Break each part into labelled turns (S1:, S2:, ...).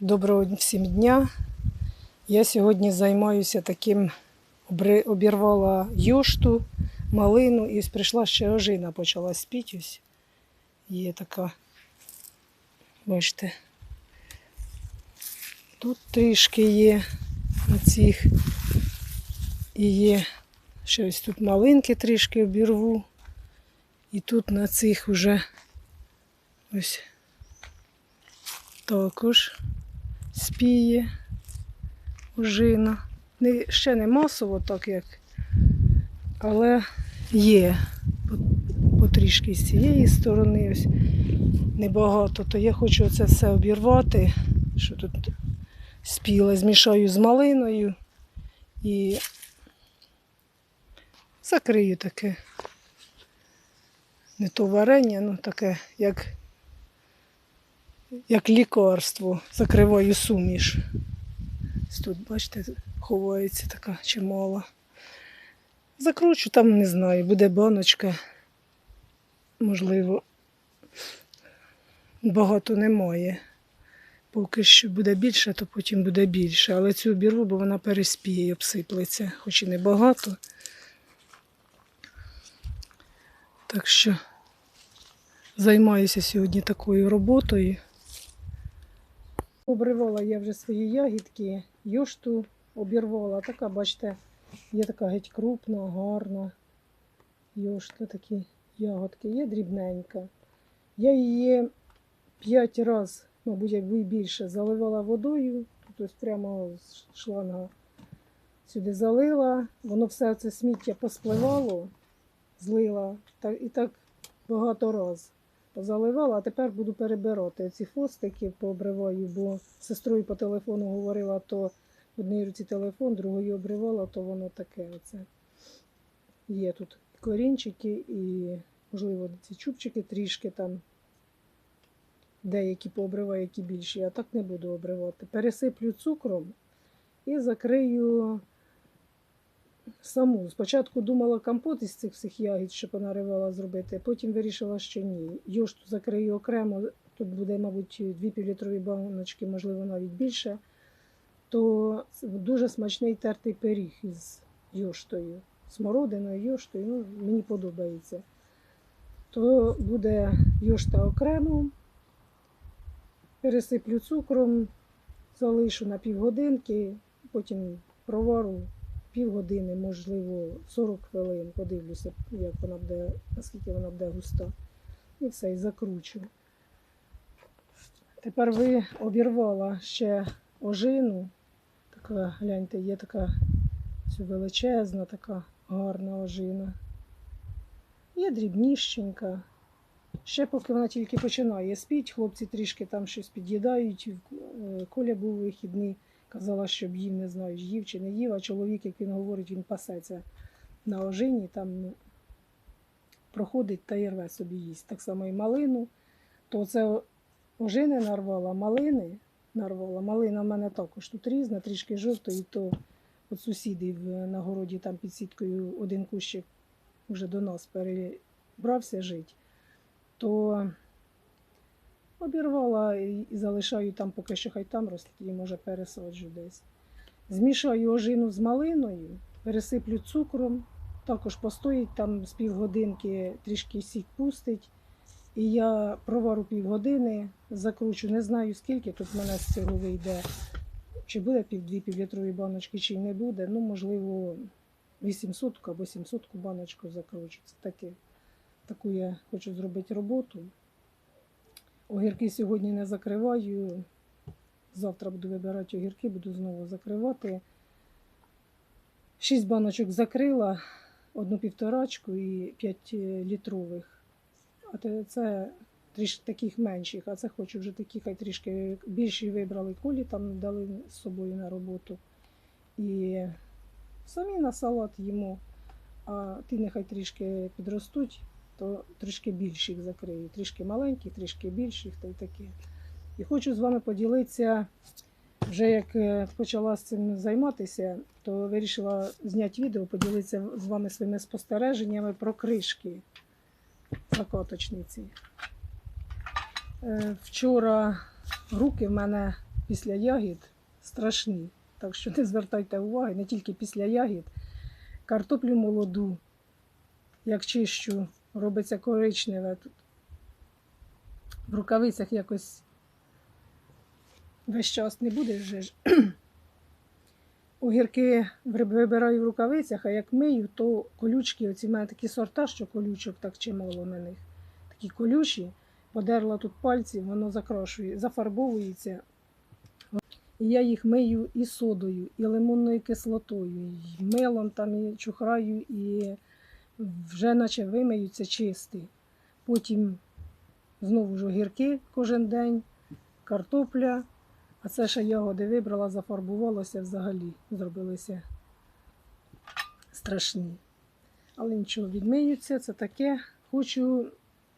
S1: Доброго всім дня. Я сьогодні займаюся таким, обірвала йошту, малину і прийшла ще ожина, почала спіти. Ось є така, бачите, тут трішки є на цих. І є ще ось тут малинки трішки обірву. І тут на цих вже ось також спіє ожина. Не, ще не масово, так як, але є потрішки з цієї сторони, ось небагато. То я хочу це все обірвати, що тут спіле, змішаю з малиною і закрию таке. Не то варення, ну таке, як як лікарство, закриваю суміш. Тут, бачите, ховається така чимала. Закручу там, не знаю, буде баночка. Можливо, багато немає. Поки що буде більше, то потім буде більше. Але цю обірву, бо вона переспіє обсиплеться, хоч і не багато. Так що займаюся сьогодні такою роботою. Обривала я вже свої ягідки, йошту обірвала. Така, бачите, є така геть крупна, гарна йошта, такі ягодки, є дрібненька. Я її п'ять разів, мабуть, якби і більше, заливала водою, тут ось прямо з шланга сюди залила, воно все це сміття поспливало, злила. І так багато разів заливала, а тепер буду перебирати ці хвостики, пообриваю, бо сестрою по телефону говорила, то в одній руці телефон, другою обривала, то воно таке. Оце. Є тут корінчики і, можливо, ці чубчики трішки там. Деякі пообриваю, які більші, а так не буду обривати. Пересиплю цукром і закрию саму. Спочатку думала компот із цих всіх ягід, що понаривала зробити, потім вирішила, що ні. Йошту закрию окремо, тут буде, мабуть, дві півлітрові баночки, можливо, навіть більше. То дуже смачний тертий пиріг із йоштою, смородиною, йоштою, ну, мені подобається. То буде йошта окремо, пересиплю цукром, залишу на півгодинки, потім провару півгодини, можливо, 40 хвилин. Подивлюся, як вона буде, наскільки вона буде густа. І все, і закручу. Тепер ви обірвала ще ожину. Така, гляньте, є така величезна, така гарна ожина. Є дрібніщенька. Ще поки вона тільки починає спіть, хлопці трішки там щось під'їдають. Е, Коля був вихідний, казала, щоб їв, не знаю, їв чи не їв, а чоловік, як він говорить, він пасеться на ожині, там ну, проходить та й рве собі їсть. Так само і малину. То це ожини нарвала, малини нарвала. Малина в мене також тут різна, трішки жовтої, то от сусідів на городі там під сіткою один кущик вже до нас перебрався жити то обірвала і залишаю там, поки що хай там росте, і може пересаджу десь. Змішаю ожину з малиною, пересиплю цукром, також постоїть там з півгодинки, трішки сік пустить. І я провару півгодини, закручу, не знаю скільки, тут в мене з цього вийде, чи буде пів дві півлітрові баночки, чи не буде. Ну, можливо, 800 або 700 баночку закручу. Це таке. Таку я хочу зробити роботу. Огірки сьогодні не закриваю. Завтра буду вибирати огірки, буду знову закривати. Шість баночок закрила, одну півторачку і п'ять е, літрових. А це трішки таких менших, а це хочу вже такі, хай трішки більші вибрали колі, там дали з собою на роботу. І самі на салат їмо, а ті нехай трішки підростуть то трішки більших закрию. Трішки маленьких, трішки більших та й таке. І хочу з вами поділитися, вже як е, почала з цим займатися, то вирішила зняти відео, поділитися з вами своїми спостереженнями про кришки закоточниці. Е, Вчора руки в мене після ягід страшні. Так що не звертайте уваги, не тільки після ягід. Картоплю молоду, як чищу, робиться коричневе тут. В рукавицях якось весь час не буде вже ж. Огірки вибираю в рукавицях, а як мию, то колючки, оці в мене такі сорта, що колючок так чимало на них. Такі колючі, подерла тут пальці, воно закрашує, зафарбовується. І я їх мию і содою, і лимонною кислотою, і милом там, і чухраю, і вже наче вимиються чисті. Потім знову ж огірки кожен день, картопля. А це ще ягоди вибрала, зафарбувалося взагалі, зробилися страшні. Але нічого, відмиються, це таке. Хочу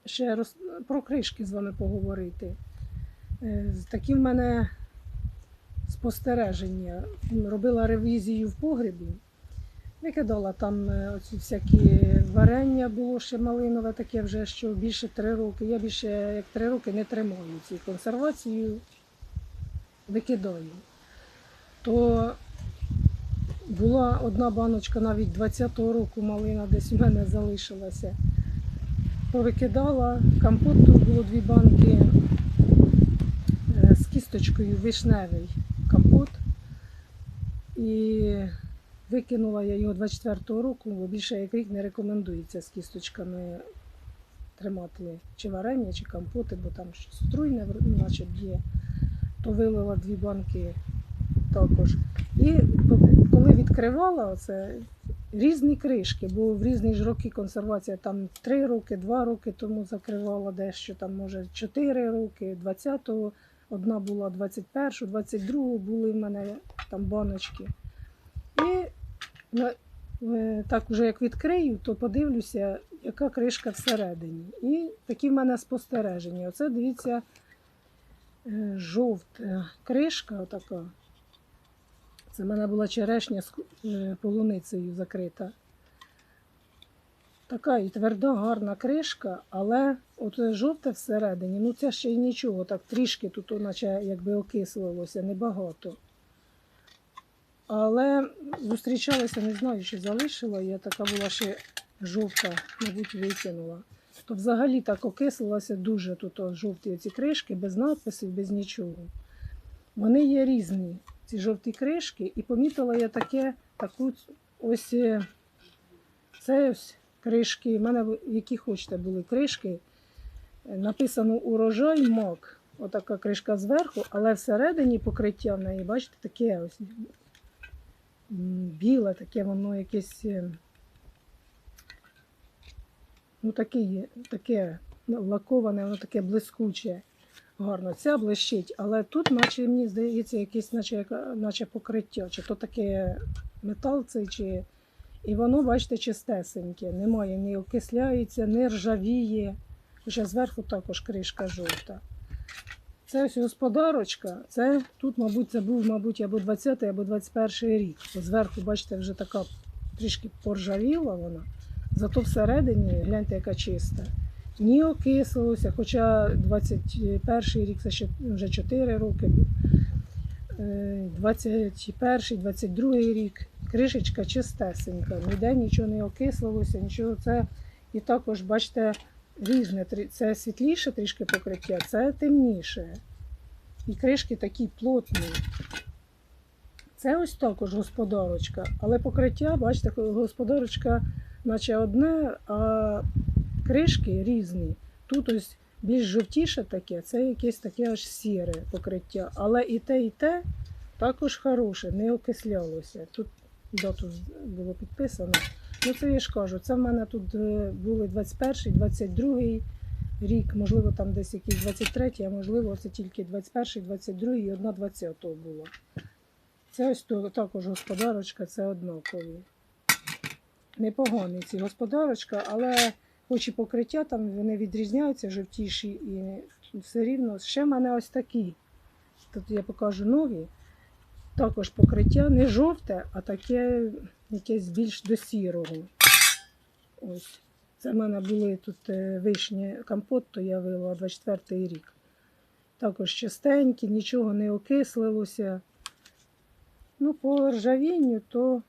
S1: ще роз... про кришки з вами поговорити. Е, Такі в мене спостереження. Робила ревізію в погребі, викидала там е, оці всякі варення, було ще малинове, таке вже що більше три роки. Я більше як три роки не тримаю цю консервацію викидаю. То була одна баночка навіть 20-го року малина десь у мене залишилася. Повикидала, компоту було дві банки е, з кісточкою вишневий компот. І викинула я його 24-го року, бо більше як рік не рекомендується з кісточками тримати чи варення, чи компоти, бо там щось отруйне, наче б'є то вилила дві банки також. І коли відкривала, оце різні кришки, бо в різні ж роки консервація там 3 роки, 2 роки тому закривала дещо, там може 4 роки, 20-го одна була 21-го, 22-го були в мене там баночки. І на- е, так уже як відкрию, то подивлюся, яка кришка всередині. І такі в мене спостереження. Оце дивіться е, жовта кришка отака. Це в мене була черешня з е, полуницею закрита. Така і тверда, гарна кришка, але от жовте всередині, ну це ще й нічого, так трішки тут, наче якби окислилося, небагато. Але зустрічалася, не знаю, чи залишила, я така була ще жовта, мабуть, викинула. То взагалі так окислилося дуже тут жовті ці кришки, без надписів, без нічого. Вони є різні, ці жовті кришки, і помітила я таке, таку ось е, це ось кришки. У мене які хочете були кришки. Написано урожай мак. Отака кришка зверху, але всередині покриття в неї, бачите, таке ось біле, таке воно якесь. е, Ну, таке, таке лаковане, воно таке блискуче, гарно. Ця блищить, але тут, наче мені здається, якесь, наче, наче покриття, чи то таке метал цей, чи. І воно, бачите, чистесеньке. Немає, не окисляється, не ржавіє. Хоча зверху також кришка жовта. Це ось господарочка. Це тут, мабуть, це був, мабуть, або 20-й, або 21 рік. Зверху, бачите, вже така трішки поржавіла вона. Зато всередині, гляньте, яка чиста. Ні окислилося, хоча 21-й рік це ще вже 4 роки. Е, 21, 22 рік. Кришечка чистесенька, ніде нічого не окислилося, нічого. Це і також, бачите, різне. Це світліше трішки покриття, це темніше. І кришки такі плотні. Це ось також господарочка, але покриття, бачите, господарочка наче одне, а кришки різні. Тут ось більш жовтіше таке, це якесь таке аж сіре покриття. Але і те, і те також хороше, не окислялося. Тут дату було підписано. Ну це я ж кажу, це в мене тут е, були 21, 22 рік, можливо, там десь якийсь 23, а можливо, це тільки 21, 22 і одна 20 була. Це ось також господарочка, це однакові. Непогані ці господарочка, але хоч і покриття там вони відрізняються жовтіші і все рівно. Ще в мене ось такі. Тут я покажу нові. Також покриття не жовте, а таке якесь більш до сірого. Ось. Це в мене були тут е, вишні компот, то я вила 24 рік. також чистенькі, нічого не окислилося. Ну, по ржавінню, то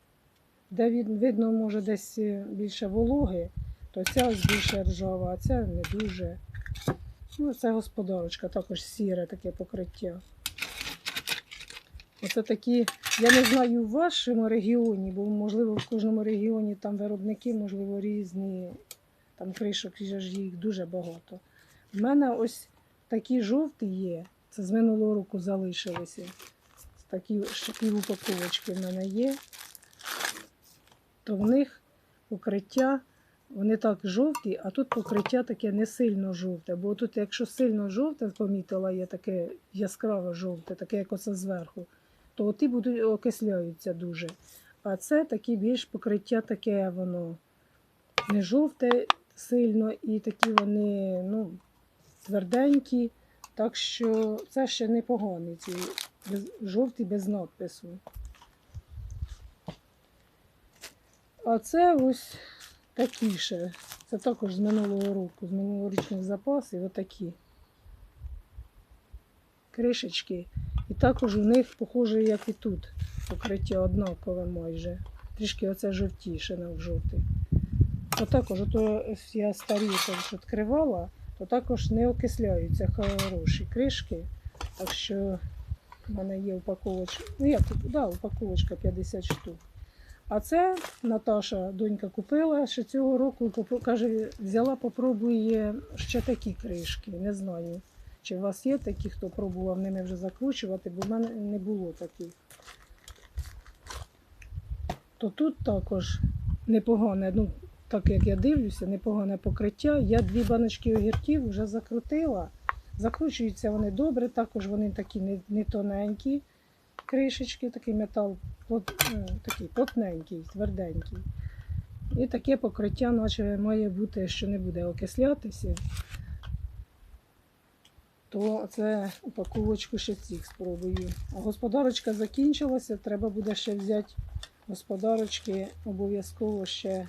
S1: де видно, може, десь е, більше вологи, то ця ось більше ржава, а ця не дуже. Ну, це господарочка, також сіре таке покриття. Оце такі, я не знаю в вашому регіоні, бо можливо в кожному регіоні там виробники, можливо, різні, там кришок їх дуже багато. У мене ось такі жовті є, це з минулого року залишилися. Такі ще упаковочки в мене є. То в них покриття, вони так жовті, а тут покриття таке не сильно жовте. Бо тут, якщо сильно жовте, помітила, є таке яскраво жовте, таке, як оце зверху, то оті будуть окисляються дуже. А це такі більш покриття таке воно не жовте сильно, і такі вони ну, тверденькі. Так що це ще непогані ці жовті без надпису. А це ось такі ще. Це також з минулого року, з минулорічних запасів, отакі кришечки. І також у них, похоже, як і тут, покриття однакове майже. Трішки оце жовтіше на жовтий. То також, ото я старі також відкривала, то також не окисляються хороші кришки. Так що в мене є упаковочка. Ну як, да, упаковочка 50 штук. А це Наташа, донька, купила ще цього року, каже, взяла, попробує ще такі кришки. Не знаю, чи у вас є такі, хто пробував ними вже закручувати, бо в мене не було таких. То тут також непогане, ну, так як я дивлюся, непогане покриття. Я дві баночки огірків вже закрутила. Закручуються вони добре, також вони такі не, не тоненькі кришечки, такий метал плот, ну, такий плотненький, тверденький. І таке покриття, наче має бути, що не буде окислятися. То це упаковочку ще цих спробую. А господарочка закінчилася, треба буде ще взяти господарочки. Обов'язково ще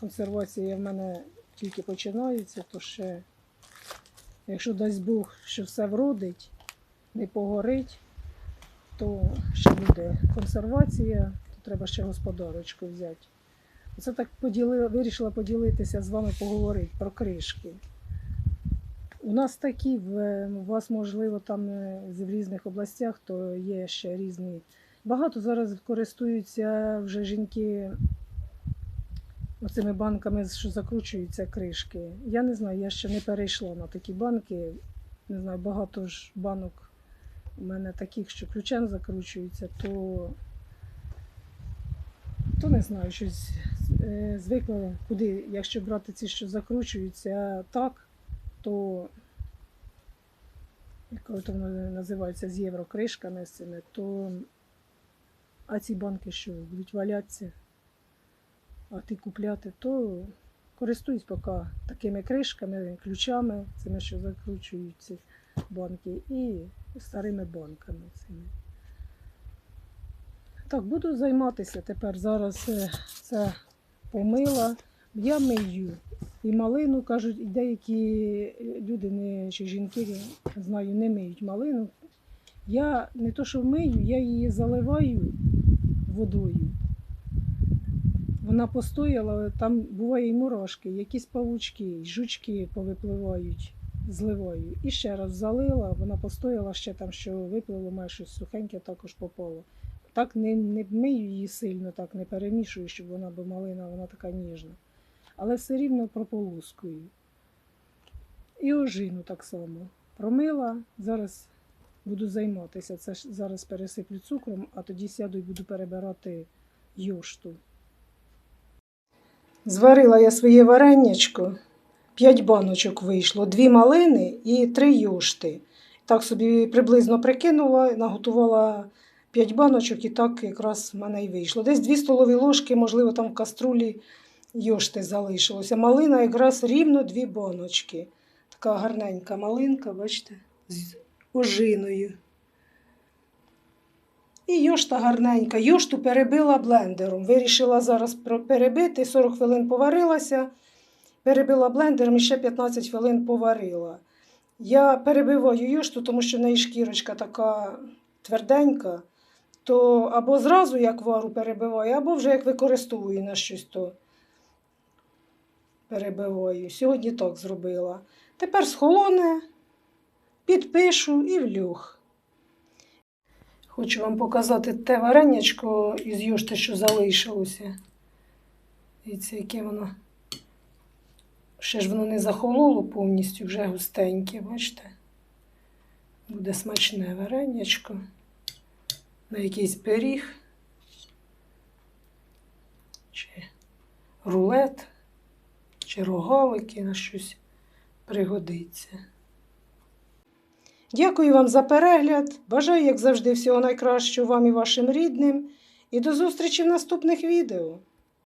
S1: консервація в мене тільки починається, то ще, якщо дасть Бог, що все вродить, не погорить, то ще буде консервація, то треба ще господарочку взяти. Оце так поділи, вирішила поділитися з вами, поговорити про кришки. У нас такі, у вас, можливо, там е, в різних областях, то є ще різні. Багато зараз користуються вже жінки оцими банками, що закручуються кришки. Я не знаю, я ще не перейшла на такі банки. Не знаю, багато ж банок у мене таких, що ключем закручуються, то, то не знаю, щось е, звикла, куди, якщо брати ці, що закручуються так, то як то воно називається з єврокришками з цими, то а ці банки що будуть валятися, а ти купляти, то користуюсь поки такими кришками, ключами, цими, що закручують ці банки, і старими банками цими. Так, буду займатися тепер. Зараз е, це помила. Я мию. І малину, кажуть, деякі люди не, чи жінки, знаю, не миють малину. Я не то, що мию, я її заливаю водою. Вона постояла, там буває і мурашки, якісь павучки, і жучки повипливають, зливаю. І ще раз залила, вона постояла ще там, що випливло має щось сухеньке, також попало. Так не, не мию її сильно, так не перемішую, щоб вона, бо малина, вона така ніжна. Але все рівно прополускую. І ожину так само. Промила, зараз буду займатися. Це ж зараз пересиплю цукром, а тоді сяду і буду перебирати йошту. Зварила я своє варенячко. П'ять баночок вийшло, дві малини і три йошти. Так собі приблизно прикинула, наготувала 5 баночок, і так якраз в мене і вийшло. Десь 2 столові ложки, можливо, там в каструлі йошти залишилося. Малина якраз рівно 2 баночки. Така гарненька малинка, бачите, з ожиною. І йошта гарненька. Йошту перебила блендером. Вирішила зараз перебити, 40 хвилин поварилася, перебила блендером і ще 15 хвилин поварила. Я перебиваю юшту, тому що в неї шкірочка така тверденька, то або зразу як вару перебиваю, або вже як використовую на щось, то перебиваю. Сьогодні так зробила. Тепер схолоне, підпишу і влюх. Хочу вам показати те варенячко із юшти, що залишилося. Дивіться, яке воно. Ще ж воно не захололо повністю, вже густеньке, бачите? Буде смачне варенячко. На якийсь пиріг. Чи рулет, чи рогалики на щось пригодиться. Дякую вам за перегляд. Бажаю, як завжди, всього найкращого вам і вашим рідним. І до зустрічі в наступних відео.